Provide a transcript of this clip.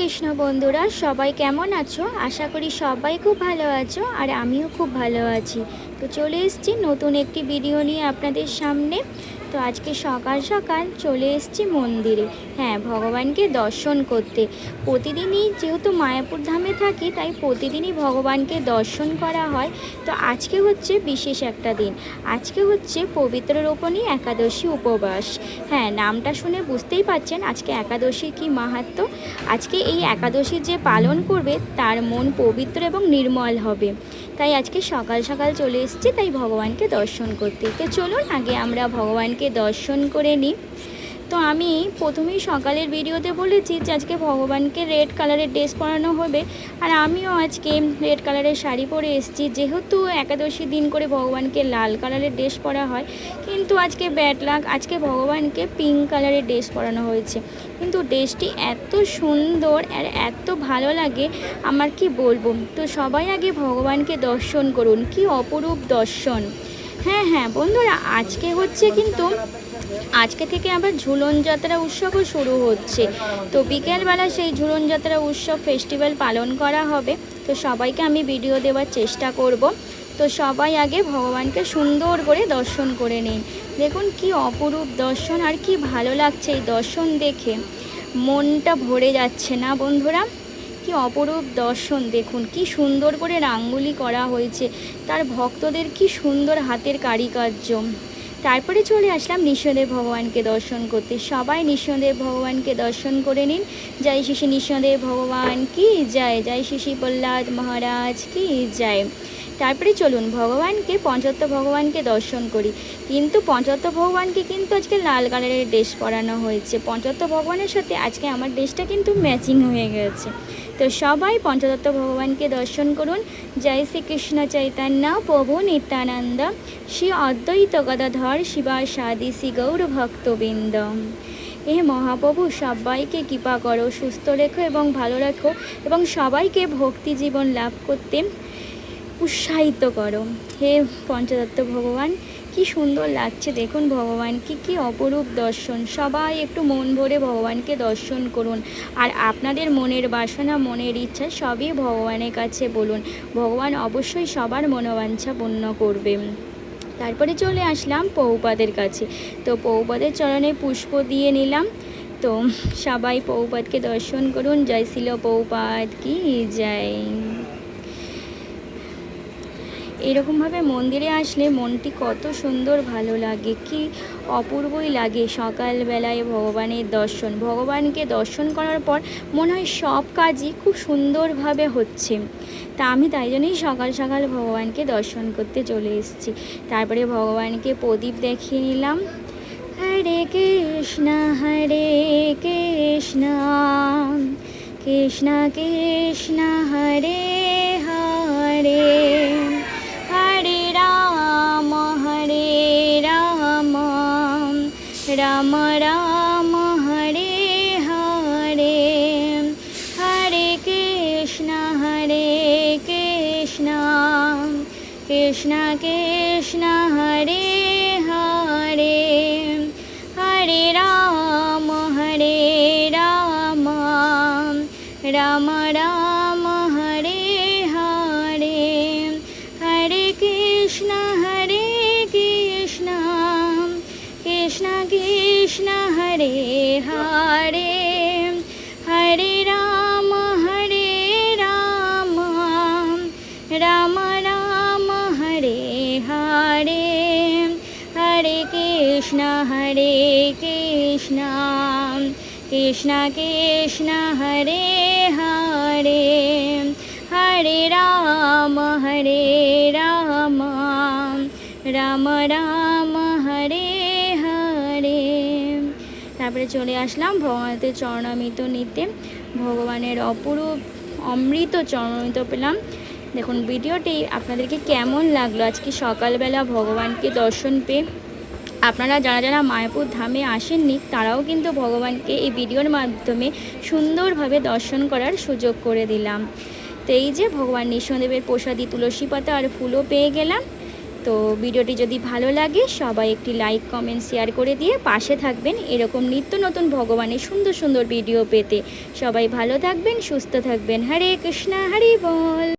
কৃষ্ণ বন্ধুরা, সবাই কেমন আছো? আশা করি সবাই খুব ভালো আছো আর আমিও খুব ভালো আছি। তো চলে এসেছি নতুন একটি ভিডিও নিয়ে আপনাদের সামনে। তো আজকে সকাল সকাল চলে এসেছি মন্দিরে। হ্যাঁ ভগবানকে দর্শন করতে। প্রতিদিনই যেহেতু মায়াপুর ধামে থাকি, তাই প্রতিদিনই ভগবানকে দর্শন করা হয়। তো আজকে হচ্ছে বিশেষ একটা দিন। আজকে হচ্ছে পবিত্র রোপণী একাদশী উপবাস। হ্যাঁ নামটা শুনে বুঝতেই পাচ্ছেন আজকে একাদশীর কি মাহাত্ম। আজকে এই একাদশী যে পালন করবে, তার মন পবিত্র এবং নির্মল হবে। তাই আজকে সকাল সকাল চলে এসেছি, তাই ভগবানকে দর্শন করতে। তো চলুন, আগে আমরা ভগবানকে দর্শন করে নিই তো আমি প্রথমেই সকালের ভিডিওতে বলেছি যে আজকে ভগবানকে রেড কালারের ড্রেস পরানো হবে। আর আমিও আজকে রেড কালারের শাড়ি পরে এসেছি। যেহেতু একাদশী দিন করে ভগবানকে লাল কালারের ড্রেস পরা হয়, কিন্তু আজকে ব্যাড লাগ আজকে ভগবানকে পিঙ্ক কালারের ড্রেস পরানো হয়েছে। কিন্তু ড্রেসটি এত সুন্দর আর এত ভালো লাগে, আমার কি বলব? তো সবাই আগে ভগবানকে দর্শন করুন। কি অপরূপ দর্শন। হ্যাঁ হ্যাঁ বন্ধুরা, আজকে হচ্ছে কিন্তু আজকে থেকে আবার ঝুলন যাত্রা উৎসবও শুরু হচ্ছে। তো বিকেলবেলা সেই ঝুলন যাত্রা উৎসব ফেস্টিভ্যাল পালন করা হবে। তো সবাইকে আমি ভিডিও দেওয়ার চেষ্টা করব। তো সবাই আগে ভগবানকে সুন্দর করে দর্শন করে নিন। দেখুন কি অপরূপ দর্শন আর কি ভালো লাগছে এই দর্শন দেখে। মনটা ভরে যাচ্ছে না, বন্ধুরা? কি অপরূপ দর্শন, দেখুন কি সুন্দর করে রাঙ্গুলি করা হয়েছে। তার ভক্তদের কি সুন্দর হাতের কারিকার্য তারপরে চলে আসলাম নৃসিংহদেব ভগবানকে দর্শন করতে। সবাই নৃসিংহদেব ভগবানকে দর্শন করে নিন। জয় শিশি নৃসিংহদেব ভগবান, কি জয়? জয় শিশি প্রহ্লাদ মহারাজ, কি জয়? তারপরে চলুন ভগবানকে, পঞ্চত্ব ভগবানকে দর্শন করি। কিন্তু পঞ্চত্ব ভগবানকে কিন্তু আজকে লাল কালারের ড্রেস পরানো হয়েছে। পঞ্চত্ব ভগবানের সাথে আজকে আমার ড্রেসটা কিন্তু ম্যাচিং হয়ে গেছে। তো সবাই পঞ্চতত্ত্ব ভগবানকে দর্শন করুন। জয় শ্রীকৃষ্ণ চৈতন্য প্রভু নিত্যানন্দ। শ্রী অদ্বৈত গদাধর শিবা সাদি শ্রী গৌর ভক্তবৃন্দ এ মহাপ্রভু, সবাইকে কৃপা করো, সুস্থ রেখো এবং ভালো রাখো এবং সবাইকে ভক্তি জীবন লাভ করতে। উৎসাহিত করো। হে পঞ্চদত্ত ভগবান, কি সুন্দর লাগছে দেখুন ভগবান, কি কি অপরূপ দর্শন। সবাই একটু মন ভরে ভগবানকে দর্শন করুন। আর আপনাদের মনের বাসনা, মনের ইচ্ছা সবই ভগবানের কাছে বলুন। ভগবান অবশ্যই সবার মনোবাঞ্ছা পূর্ণ করবে। তারপরে চলে আসলাম পৌপাদের কাছে। তো পৌপাদের চরণে পুষ্প দিয়ে নিলাম। তো সবাই পৌপাদকে দর্শন করুন। জয় শিল পৌপাদ কি জয়। এরকমভাবে মন্দিরে আসলে মনটি কত সুন্দর, ভালো লাগে, কি অপূর্বই লাগে। সকালবেলায় ভগবানের দর্শন, ভগবানকে দর্শন করার পর মনে হয় সব কাজই খুব সুন্দরভাবে হচ্ছে। তা আমি তাই জন্যই সকাল সকাল ভগবানকে দর্শন করতে চলে এসেছি। তারপরে ভগবানকে প্রদীপ দেখিয়ে নিলাম। হরে কৃষ্ণ হরে কৃষ্ণ কৃষ্ণ কৃষ্ণ, হরে হরে। কৃষ্ণ কৃষ্ণ কৃষ্ণ হরে কৃষ্ণ কৃষ্ণ কৃষ্ণ হরে হরে হরে রাম হরে রাম রাম রাম, হরে হরে। তারপরে চলে আসলাম ভগবানের চরণামৃত নিতে। ভগবানের অপরূপ অমৃত চরণামৃত পেলাম। দেখুন, ভিডিওটি আপনাদেরকে কেমন লাগল? আজকে সকালবেলা ভগবানকে দর্শন পেয়ে আপনারা যারা যারা মায়াপুর ধামে আসেননি, তারাও কিন্তু ভগবানকে এই ভিডিওর মাধ্যমে সুন্দরভাবে দর্শন করার সুযোগ করে দিলাম। তো এই যে ভগবান নৃসিংহদেবের প্রসাদী তুলসী পাতা আর ফুলও পেয়ে গেলাম। তো ভিডিওটি যদি ভালো লাগে, সবাই একটি লাইক, কমেন্ট, শেয়ার করে দিয়ে পাশে থাকবেন এরকম নিত্য নতুন ভগবানের সুন্দর সুন্দর ভিডিও পেতে। সবাই ভালো থাকবেন, সুস্থ থাকবেন। হরে কৃষ্ণা, হরি বল।